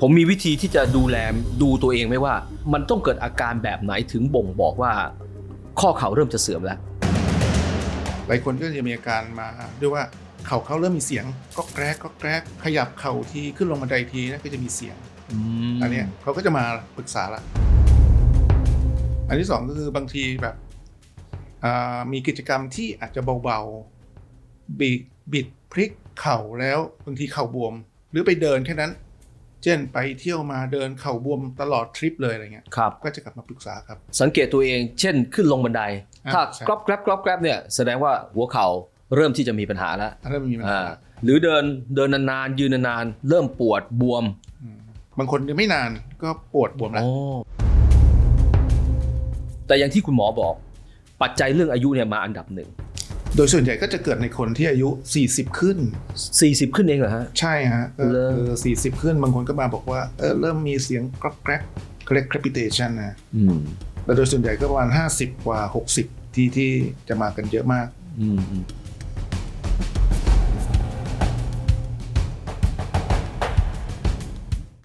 ผมมีวิธีที่จะดูแลดูตัวเองไหมว่า มันต้องเกิดอาการแบบไหนถึงบ่งบอกว่า ข้อเข่าเริ่มจะเสื่อมแล้วหลายคนก็จะมีอาการมาด้วยว่าเข่าเขาเริ่มมีเสียงก็แกรกก็แกรกขยับเข่าทีขึ้นลงบันไดทีนะก็จะมีเสียงอันเนี้ยเขาก็จะมาปรึกษาละอันที่สองก็คือบางทีแบบอ่ามีกิจกรรมที่อาจจะเบาๆบิดบิดพลิกเข่าแล้วบางทีเข่าบวม หรือไปเดินแค่นั้น เช่นไปเที่ยวมาเดินเข่าบวมตลอดทริปเลยอะไรเงี้ยครับ ก็จะกลับมาปรึกษาครับ สังเกตตัวเอง เช่นขึ้นลงบันไดอ่าถ้าใช่ กรอบแกรบกรอบแกรบเนี่ยแสดงว่าหัวเข่าเริ่มที่จะมีปัญหาแล้วถ้าเริ่มมีปัญอ่าหาหรือเดินเดินนานๆยืนนานๆเริ่มปวดบวมอืมบางคนยังไม่นานก็ปวดบวมแล้วอ๋อแต่อย่างที่คุณหมอบอก ปัจจัยเรื่องอายุเนี่ยมาอันดับหนึ่ง โดยส่วนใหญ่ก็จะเกิดในคนที่อายุ 40 ขึ้น 40 ขึ้นเองเหรอฮะ ใช่ฮะก็เริ่มคือ40 ขึ้นบางคนก็มาบอกว่าเออเริ่มมีเสียงกรอกแกรกเขาเรียก crepitation นะอืมแต่โดยส่วนใหญ่ก็ประมาณ 50 กว่า 60 ที่ที่จะมากันเยอะมากอืมอืม